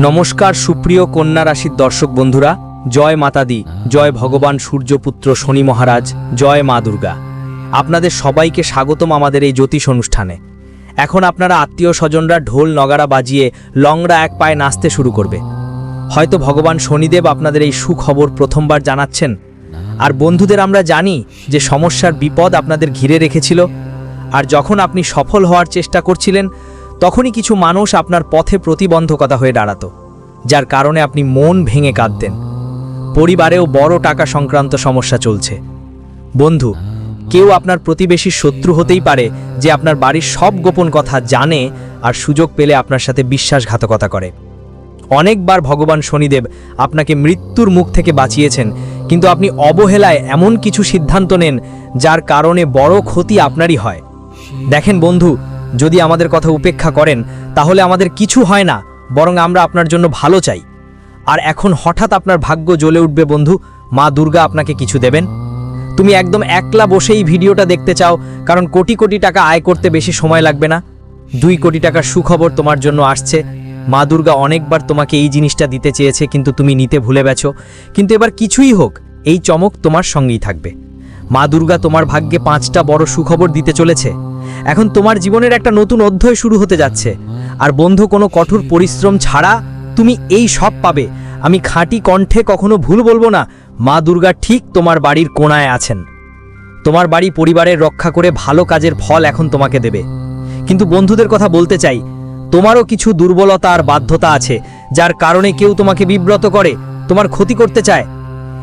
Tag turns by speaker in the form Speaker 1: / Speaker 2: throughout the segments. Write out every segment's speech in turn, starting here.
Speaker 1: নমস্কার সুপ্রিয় কন্যা রাশির দর্শক বন্ধুরা, জয় মাতাদি জয় ভগবান সূর্যপুত্র শনি মহারাজ, জয় মা দুর্গা। আপনাদের সবাইকে স্বাগতম আমাদের এই জ্যোতিষ অনুষ্ঠানে। এখন আপনারা আত্মীয় স্বজনরা ঢোল নগারা বাজিয়ে লংরা এক পায়ে নাচতে শুরু করবে। হয়তো ভগবান শনিদেব আপনাদের এই সুখবর প্রথমবার জানাচ্ছেন। আর বন্ধুদের আমরা জানি যে সমস্যার বিপদ আপনাদের ঘিরে রেখেছিল। আর যখন আপনি সফল হওয়ার চেষ্টা করছিলেন তখনই কিছু মানুষ আপনার পথে প্রতিবন্ধকতা হয়ে দাঁড়াত, যার কারণে আপনি মন ভেঙে কাঁদতেন। পরিবারেও বড় টাকা সংক্রান্ত সমস্যা চলছে। বন্ধু, কেউ আপনার প্রতিবেশীর শত্রু হতেই পারে যে আপনার বাড়ির সব গোপন কথা জানে আর সুযোগ পেলে আপনার সাথে বিশ্বাসঘাতকতা করে। অনেকবার ভগবান শনিদেব আপনাকে মৃত্যুর মুখ থেকে বাঁচিয়েছেন, কিন্তু আপনি অবহেলায় এমন কিছু সিদ্ধান্ত নেন যার কারণে বড় ক্ষতি আপনারই হয়। দেখেন বন্ধু যদি আমাদের কথা উপেক্ষা করেন, তাহলে আমাদের কিছু হয় না, বরং আমরা আপনার জন্য ভালো চাই। আর এখন হঠাৎ আপনার ভাগ্য জ্বলে উঠবে বন্ধু, মা দুর্গা আপনাকে কিছু দেবেন। তুমি একদম একলা বসেই ভিডিওটা দেখতে চাও, কারণ কোটি কোটি টাকা আয় করতে বেশি সময় লাগবে না। দুই কোটি টাকার সুখবর তোমার জন্য আসছে। মা দুর্গা অনেকবার তোমাকে এই জিনিসটা দিতে চেয়েছে, কিন্তু তুমি নিতে ভুলে গেছো। কিন্তু এবার কিছুই হোক, এই চমক তোমার সঙ্গেই থাকবে। মা দুর্গা তোমার ভাগ্যে পাঁচটা বড় সুখবর দিতে চলেছে। এখন তোমার জীবনের একটা নতুন অধ্যায় শুরু হতে যাচ্ছে। আর বন্ধু, কোনো কঠোর পরিশ্রম ছাড়া তুমি এই সব পাবে। আমি খাঁটি কণ্ঠে কখনো ভুল বলব না, মা দুর্গা ঠিক তোমার বাড়ির কোনায় আছেন। তোমার বাড়ি পরিবারের রক্ষা করে ভালো কাজের ফল এখন তোমাকে দেবে। কিন্তু বন্ধুদের কথা বলতে চাই, তোমারও কিছু দুর্বলতা আর বাধ্যতা আছে, যার কারণে কেউ তোমাকে বিব্রত করে, তোমার ক্ষতি করতে চায়।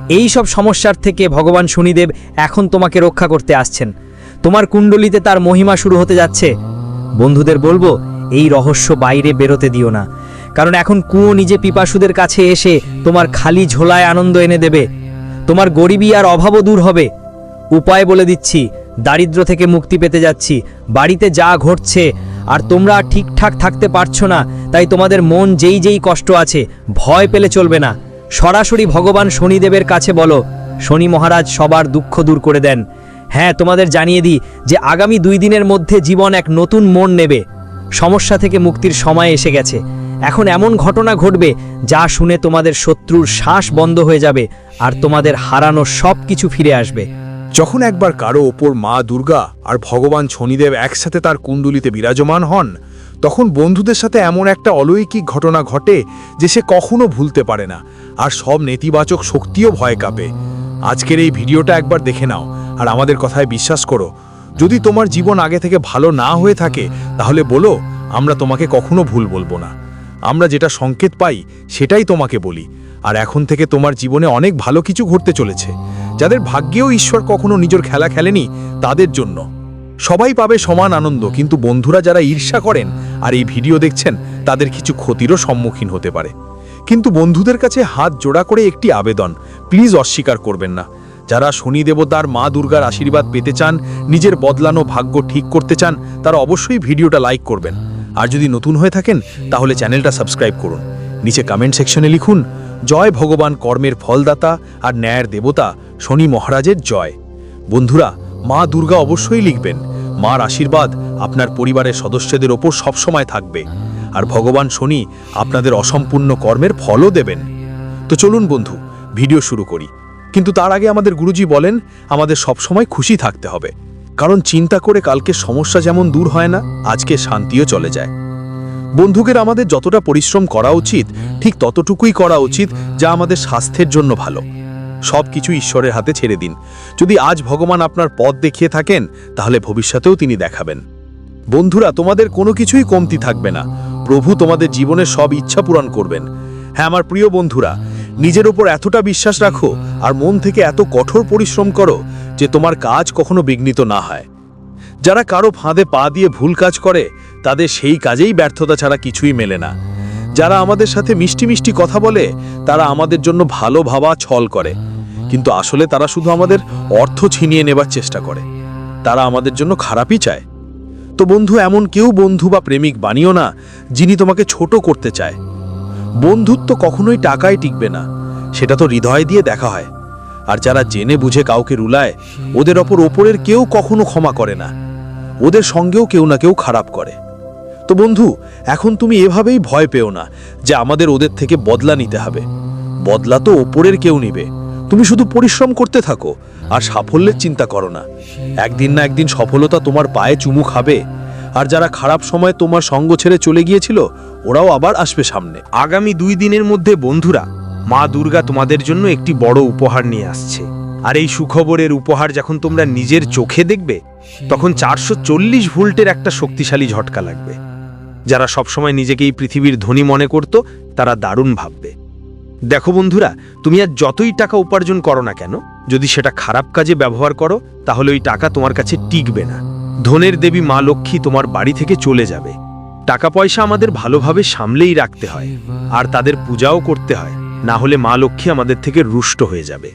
Speaker 1: এই সব সমস্যার থেকে ভগবান শনিদেব এখন তোমাকে রক্ষা করতে আসছেন। তোমার কুণ্ডলিতে তার মহিমা শুরু হতে যাচ্ছে। বন্ধুদের বলব, এই রহস্য বাইরে বেরোতে দিও না। কারণ এখন কুয়ো নিজে পিপাসুদের কাছে এসে তোমার খালি ঝোলায় আনন্দ এনে দেবে। তোমার গরিবী আর অভাবও দূর হবে। উপায় বলে দিচ্ছি, দারিদ্র থেকে মুক্তি পেতে যাচ্ছি। বাড়িতে যা ঘটছে, আর তোমরা ঠিকঠাক থাকতে পারছ না, তাই তোমাদের মন যেই যেই কষ্ট আছে, ভয় পেলে চলবে না। সরাসরি ভগবান শনিদেবের কাছে বলো, শনি মহারাজ সবার দুঃখ দূর করে দেন। হ্যাঁ তোমাদের জানিয়ে দিই যে আগামী দুই দিনের মধ্যে জীবন এক নতুন মন নেবে। সমস্যা থেকে মুক্তির সময় এসে গেছে। এখন এমন ঘটনা ঘটবে যা শুনে তোমাদের শত্রুর শ্বাস বন্ধ হয়ে যাবে আর তোমাদের হারানো সব কিছু ফিরে আসবে।
Speaker 2: যখন একবার কারও ওপর মা দুর্গা আর ভগবান শনিদেব একসাথে তার কুণ্ডলিতে বিরাজমান হন তখন বন্ধুদের সাথে এমন একটা অলৌকিক ঘটনা ঘটে যে সে কখনো ভুলতে পারে না, আর সব নেতিবাচক শক্তিও ভয় কাঁপে। আজকের এই ভিডিওটা একবার দেখে নাও, আর আমাদের কথায় বিশ্বাস করো। যদি তোমার জীবন আগে থেকে ভালো না হয়ে থাকে, তাহলে বলো, আমরা তোমাকে কখনো ভুল বলব না। আমরা যেটা সংকেত পাই, সেটাই তোমাকে বলি। আর এখন থেকে তোমার জীবনে অনেক ভালো কিছু ঘটতে চলেছে। যাদের ভাগ্যেও ঈশ্বর কখনো নিজের খেলা খেলেনি, তাদের জন্য। সবাই পাবে সমান আনন্দ, কিন্তু বন্ধুরা যারা ঈর্ষা করেন আর এই ভিডিও দেখছেন, তাদের কিছু ক্ষতিরও সম্মুখীন হতে পারে। কিন্তু বন্ধুদের কাছে হাত জোড়া করে একটি আবেদন, প্লিজ অস্বীকার করবেন না। যারা শনি দেবতার মা দুর্গার আশীর্বাদ পেতে চান, নিজের বদলানো ভাগ্য ঠিক করতে চান, তারা অবশ্যই ভিডিওটা লাইক করবেন। আর যদি নতুন হয়ে থাকেন, তাহলে চ্যানেলটা সাবস্ক্রাইব করুন। নিচে কমেন্ট সেকশনে লিখুন, জয় ভগবান কর্মের ফলদাতা আর ন্যায়ের দেবতা শনি মহারাজের জয়। বন্ধুরা, মা দুর্গা অবশ্যই লিখবেন মার আশীর্বাদ আপনার পরিবারের সদস্যদের ওপর সবসময় থাকবে। আর ভগবান শনি আপনাদের অসম্পূর্ণ কর্মের ফলও দেবেন। তো চলুন বন্ধু, ভিডিও শুরু করি। কিন্তু তার আগে আমাদের গুরুজি বলেন, আমাদের সবসময় খুশি থাকতে হবে। কারণ চিন্তা করে কালকে সমস্যা যেমন দূর হয় না, আজকে শান্তিও চলে যায়। বন্ধুকের আমাদের যতটা পরিশ্রম করা উচিত, ঠিক ততটুকুই করা উচিত যা আমাদের স্বাস্থ্যের জন্য ভালো। সব কিছু ঈশ্বরের হাতে ছেড়ে দিন। যদি আজ ভগবান আপনার পথ দেখিয়ে থাকেন, তাহলে ভবিষ্যতেও তিনি দেখাবেন। বন্ধুরা, তোমাদের কোনো কিছুই কমতি থাকবে না। প্রভু তোমাদের জীবনের সব ইচ্ছা পূরণ করবেন। হ্যাঁ আমার প্রিয় বন্ধুরা, নিজের ওপর এতটা বিশ্বাস রাখো আর মন থেকে এত কঠোর পরিশ্রম করো যে তোমার কাজ কখনো বিঘ্নিত না হয়। যারা কারও ফাঁদে পা দিয়ে ভুল কাজ করে, তাদের সেই কাজেই ব্যর্থতা ছাড়া কিছুই মেলে না। যারা আমাদের সাথে মিষ্টি মিষ্টি কথা বলে, তারা আমাদের জন্য ভালো ভাবা ছল করে। কিন্তু আসলে তারা শুধু আমাদের অর্থ ছিনিয়ে নেবার চেষ্টা করে। তারা আমাদের জন্য খারাপই চায়। তো বন্ধু, এমন কেউ বন্ধু বা প্রেমিক বানিও না, যিনি তোমাকে ছোট করতে চায়। বন্ধুত্ব কখনোই টাকায় টিকবে না, সেটা তো হৃদয় দিয়ে দেখা হয়। আর যারা জেনে বুঝে কাউকে রুলায়, ওদের ওপর ওপরের কেউ কখনো ক্ষমা করে না। ওদের সঙ্গেও কেউ না কেউ খারাপ করে।
Speaker 3: তো বন্ধু, এখন তুমি এভাবেই ভয় পেও না যে আমাদের ওদের থেকে বদলা নিতে হবে। বদলা তো ওপরের কেউ নিবে। তুমি শুধু পরিশ্রম করতে থাকো, আর সাফল্যের চিন্তা করো না। একদিন না একদিন সফলতা তোমার পায়ে চুমু খাবে। আর যারা খারাপ সময় তোমার সঙ্গ ছেড়ে চলে গিয়েছিল, ওরাও আবার আসবে সামনে।
Speaker 2: আগামী দুই দিনের মধ্যে বন্ধুরা, মা দুর্গা তোমাদের জন্য একটি বড় উপহার নিয়ে আসছে। আর এই সুখবরের উপহার যখন তোমরা নিজের চোখে দেখবে, তখন চারশো চল্লিশ ভোল্টের একটা শক্তিশালী ঝটকা লাগবে। যারা সবসময় নিজেকে এই পৃথিবীর ধনী মনে করত, তারা দারুণ ভাববে। দেখো বন্ধুরা, তুমি আর যতই টাকা উপার্জন করো না কেন, যদি সেটা খারাপ কাজে ব্যবহার করো, তাহলে ওই টাকা তোমার কাছে টিকবে না। ধনের দেবী মা লক্ষ্মী তোমার বাড়ি থেকে চলে যাবে। টাকা পয়সা আমাদের ভালোভাবে সামলেই রাখতে হয়, আর তাদের পূজাও করতে হয়, না হলে মা লক্ষ্মী আমাদের থেকে রুষ্ট হয়ে যাবে।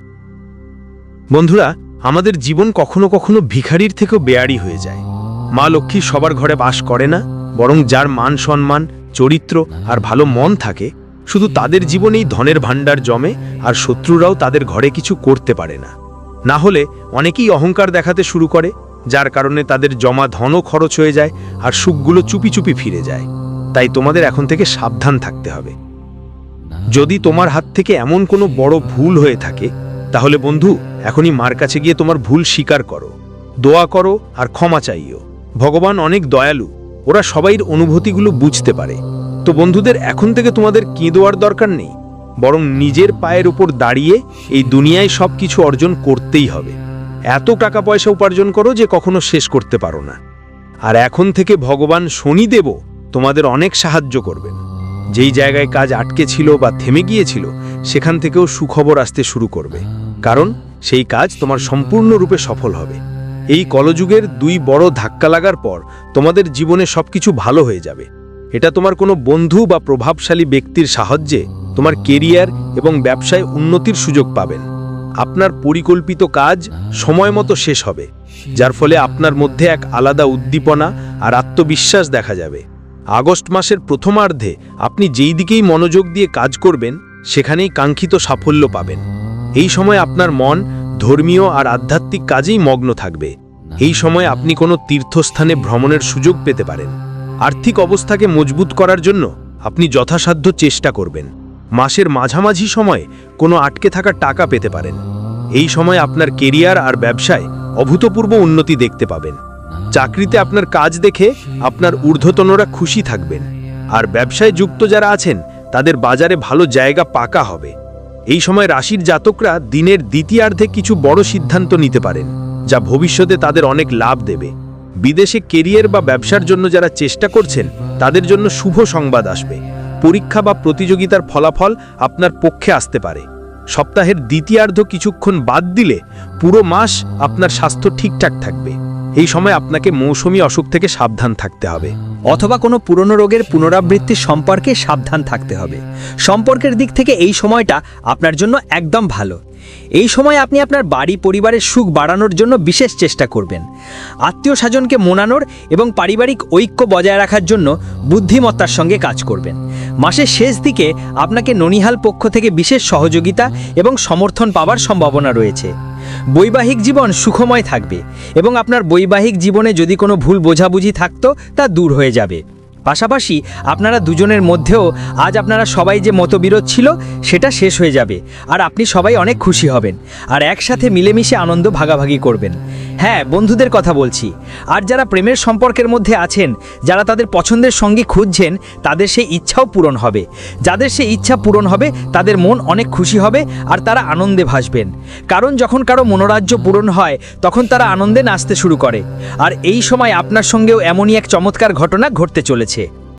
Speaker 2: বন্ধুরা, আমাদের জীবন কখনো কখনো ভিখারির থেকেও বেয়ারি হয়ে যায়। মা লক্ষ্মী সবার ঘরে বাস করে না, বরং যার মান সম্মান চরিত্র আর ভালো মন থাকে শুধু তাদের জীবনেই ধনের ভাণ্ডার জমে আর শত্রুরাও তাদের ঘরে কিছু করতে পারে না। না হলে অনেকেই অহংকার দেখাতে শুরু করে, যার কারণে তাদের জমা ধনও খরচ হয়ে যায় আর সুখগুলো চুপি চুপি ফিরে যায়। তাই তোমাদের এখন থেকে সাবধান থাকতে হবে। যদি তোমার হাত থেকে এমন কোনো বড় ভুল হয়ে থাকে, তাহলে বন্ধু, এখনই মার কাছে গিয়ে তোমার ভুল স্বীকার করো। দোয়া করো আর ক্ষমা চাইও। ভগবান অনেক দয়ালু। ওরা সবাইর অনুভূতিগুলো বুঝতে পারে। তো বন্ধুদের, এখন থেকে তোমাদের কেঁদোয়ার দরকার নেই। বরং নিজের পায়ের উপর দাঁড়িয়ে এই দুনিয়ায় সব কিছু অর্জন করতেই হবে। এত টাকা পয়সা উপার্জন করো যে কখনো শেষ করতে পারো না। আর এখন থেকে ভগবান শনিদেবও তোমাদের অনেক সাহায্য করবেন। যেই জায়গায় কাজ আটকে ছিল বা থেমে গিয়েছিল, সেখান থেকেও সুখবর আসতে শুরু করবে। কারণ সেই কাজ তোমার সম্পূর্ণরূপে সফল হবে। এই কলযুগের দুই বড় ধাক্কা লাগার পর তোমাদের জীবনে সবকিছু ভালো হয়ে যাবে। এটা তোমার কোনো বন্ধু বা প্রভাবশালী ব্যক্তির সাহায্যে তোমার কেরিয়ার এবং ব্যবসায় উন্নতির সুযোগ পাবেন। আপনার পরিকল্পিত কাজ সময় মতো শেষ হবে, যার ফলে আপনার মধ্যে এক আলাদা উদ্দীপনা আর আত্মবিশ্বাস দেখা যাবে। আগস্ট মাসের প্রথমার্ধে আপনি যেই দিকেই মনোযোগ দিয়ে কাজ করবেন, সেখানেই কাঙ্ক্ষিত সাফল্য পাবেন। এই সময় আপনার মন ধর্মীয় আর আধ্যাত্মিক কাজেই মগ্ন থাকবে। এই সময় আপনি কোনো তীর্থস্থানে ভ্রমণের সুযোগ পেতে পারেন। আর্থিক অবস্থাকে মজবুত করার জন্য আপনি যথাসাধ্য চেষ্টা করবেন। মাসের মাঝামাঝি সময়ে কোনো আটকে থাকা টাকা পেতে পারেন। এই সময় আপনার কেরিয়ার আর ব্যবসায় অভূতপূর্ব উন্নতি দেখতে পাবেন। চাকরিতে আপনার কাজ দেখে আপনার ঊর্ধ্বতনরা খুশি থাকবেন। আর ব্যবসায় যুক্ত যারা আছেন, তাদের বাজারে ভালো জায়গা পাকা হবে। এই সময় রাশির জাতকরা দিনের দ্বিতীয়ার্ধে কিছু বড় সিদ্ধান্ত নিতে পারেন, যা ভবিষ্যতে তাদের অনেক লাভ দেবে। বিদেশে কেরিয়ার বা ব্যবসার জন্য যারা চেষ্টা করছেন, তাদের জন্য শুভ সংবাদ আসবে। পরীক্ষা বা প্রতিযোগিতার ফলাফল আপনার পক্ষে আসতে পারে। সপ্তাহের দ্বিতীয়ার্ধ কিছুক্ষণ বাদ দিলে পুরো মাস আপনার স্বাস্থ্য ঠিকঠাক থাকবে। এই সময় আপনাকে মৌসুমী অসুখ থেকে সাবধান থাকতে হবে।
Speaker 1: অথবা কোনো পুরনো রোগের পুনরাবৃত্তির সম্পর্কে সাবধান থাকতে হবে। সম্পর্কের দিক থেকে এই সময়টা আপনার জন্য একদম ভালো। এই সময় আপনি আপনার বাড়ি, পরিবারের সুখ বাড়ানোর জন্য বিশেষ চেষ্টা করবেন। আত্মীয় স্বজনকে মনানোর এবং পারিবারিক ঐক্য বজায় রাখার জন্য বুদ্ধিমত্তার সঙ্গে কাজ করবেন। মাসের শেষ দিকে আপনাকে ননিহাল পক্ষ থেকে বিশেষ সহযোগিতা এবং সমর্থন পাওয়ার সম্ভাবনা রয়েছে। বৈবাহিক জীবন সুখময় থাকবে এবং আপনার বৈবাহিক জীবনে যদি কোনো ভুল বোঝাবুঝি থাকতো তা দূর হয়ে যাবে। পাশাপাশি আপনারা দুজনের মধ্যেও আজ আপনারা সবাই যে মতবিরোধ ছিল, সেটা শেষ হয়ে যাবে। আর আপনি সবাই অনেক খুশি হবেন। আর একসাথে মিলেমিশে আনন্দ ভাগাভাগি করবেন। হ্যাঁ বন্ধুদের কথা বলছি। আর যারা প্রেমের সম্পর্কের মধ্যে আছেন, যারা তাদের পছন্দের সঙ্গে খুঁজছেন, তাদের সেই ইচ্ছাও পূরণ হবে। যাদের সেই ইচ্ছা পূরণ হবে, তাদের মন অনেক খুশি হবে, আর তারা আনন্দে ভাসবেন। কারণ যখন কারও মনোরাজ্য পূরণ হয়, তখন তারা আনন্দে নাচতে শুরু করে। আর এই সময় আপনার সঙ্গেও এমনই এক চমৎকার ঘটনা ঘটতে চলেছে।